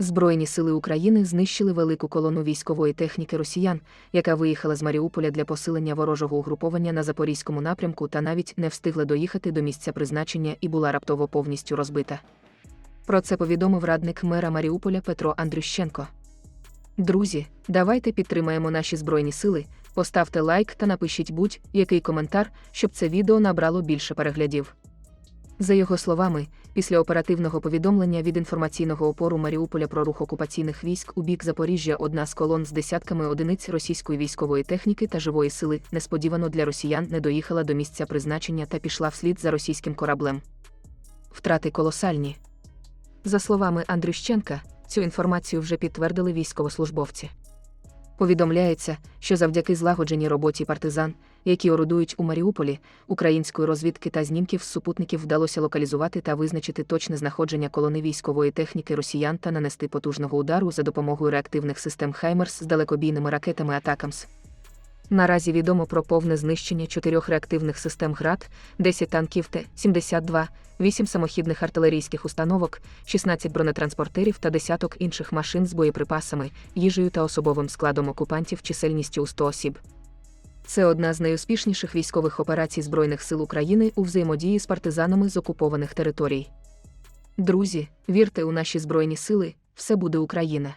Збройні сили України знищили велику колону військової техніки росіян, яка виїхала з Маріуполя для посилення ворожого угруповання на запорізькому напрямку та навіть не встигла доїхати до місця призначення і була раптово повністю розбита. Про це повідомив радник мера Маріуполя Петро Андрющенко. Друзі, давайте підтримаємо наші збройні сили, поставте лайк та напишіть будь-який коментар, щоб це відео набрало більше переглядів. За його словами, після оперативного повідомлення від інформаційного опору Маріуполя про рух окупаційних військ у бік Запоріжжя одна з колон з десятками одиниць російської військової техніки та живої сили несподівано для росіян не доїхала до місця призначення та пішла вслід за російським кораблем. Втрати колосальні. За словами Андрющенка, цю інформацію вже підтвердили військовослужбовці. Повідомляється, що завдяки злагодженій роботі партизан, які орудують у Маріуполі, української розвідки та знімків супутників вдалося локалізувати та визначити точне знаходження колони військової техніки росіян та нанести потужного удару за допомогою реактивних систем Хаймерс з далекобійними ракетами Атакамс. Наразі відомо про повне знищення чотирьох реактивних систем ГРАД, 10 танків Т-72, 8 самохідних артилерійських установок, 16 бронетранспортерів та десяток інших машин з боєприпасами, їжею та особовим складом окупантів чисельністю у 100 осіб. Це одна з найуспішніших військових операцій Збройних сил України у взаємодії з партизанами з окупованих територій. Друзі, вірте у наші збройні сили, все буде Україна.